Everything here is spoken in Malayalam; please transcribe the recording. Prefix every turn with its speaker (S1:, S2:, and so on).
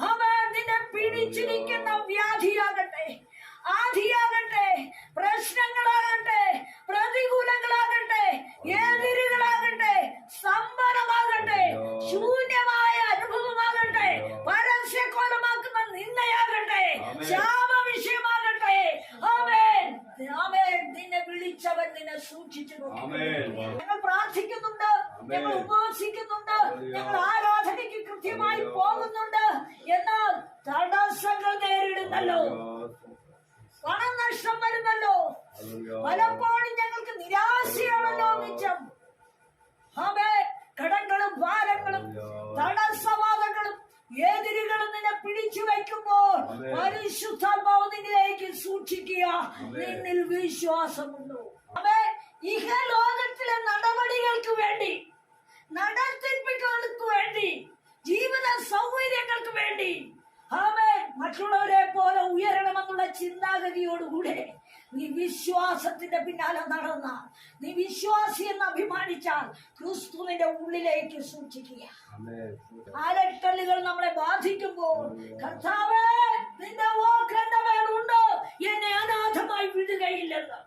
S1: അവൻ നിന്നെ പിടിച്ചിരിക്കുന്ന വ്യാധിയാകട്ടെ ആധിയാകട്ടെ പ്രശ്നങ്ങളാകട്ടെ പ്രതികൂലങ്ങളാകട്ടെ എതിരുകളാകട്ടെ സമ്പന്നമാകട്ടെ ശൂന്യമായ അനുഭവമാകട്ടെ പരസ്യക്കോലമാക്കുന്ന നിന്നയാകട്ടെ ശാപ വിഷയമാകട്ടെ അവൻ അവൻ നിന്നെ സൂക്ഷിച്ചു ഞങ്ങൾ പ്രാർത്ഥിക്കുന്നുണ്ട്. ഞങ്ങൾ ഉപവസിക്കുന്നുണ്ട് ഞങ്ങൾ ആരാധനയ്ക്ക് കൃത്യമായി പോകുന്നുണ്ട്. എന്നാൽ തടസ്സങ്ങൾ നേരിടുന്നല്ലോ. പണം നഷ്ടം വരുന്നല്ലോ. പലപ്പോഴും ഞങ്ങൾക്ക് നിരാശയാണല്ലോ മിച്ചം. അവേ കടങ്ങളും ഭാരങ്ങളും തടസ്സവാദങ്ങളും എതിരുകളും നിന്നെ പിടിച്ചു വയ്ക്കുമ്പോൾ പരിശുദ്ധാത്മാവ് നിന്നിലേക്ക് സൂക്ഷിക്കുക. നിന്നിൽ വിശ്വാസമുണ്ടോ? അവേ ഇഹലോകത്തിലെ നടപടികൾക്ക് വേണ്ടി നടത്തിപ്പിക്കൾക്ക് വേണ്ടി ജീവിത സൗകര്യങ്ങൾക്ക് വേണ്ടി അവൻ മറ്റുള്ളവരെ പോലെ ഉയരണമെന്നുള്ള ചിന്താഗതിയോടുകൂടെ നീ വിശ്വാസത്തിന്റെ പിന്നാലെ നടന്ന നീ വിശ്വാസി എന്ന് അഭിമാനിച്ചാൽ ക്രിസ്തുവിന്റെ ഉള്ളിലേക്ക് സൂക്ഷിക്കുക. ആ നമ്മളെ ബാധിക്കുമ്പോൾ കർത്താവ് നിന്റെ വാക്ക് എന്റെ മേലുണ്ടോ എന്നെ അനാഥമായി വിടുകയില്ലെന്ന്.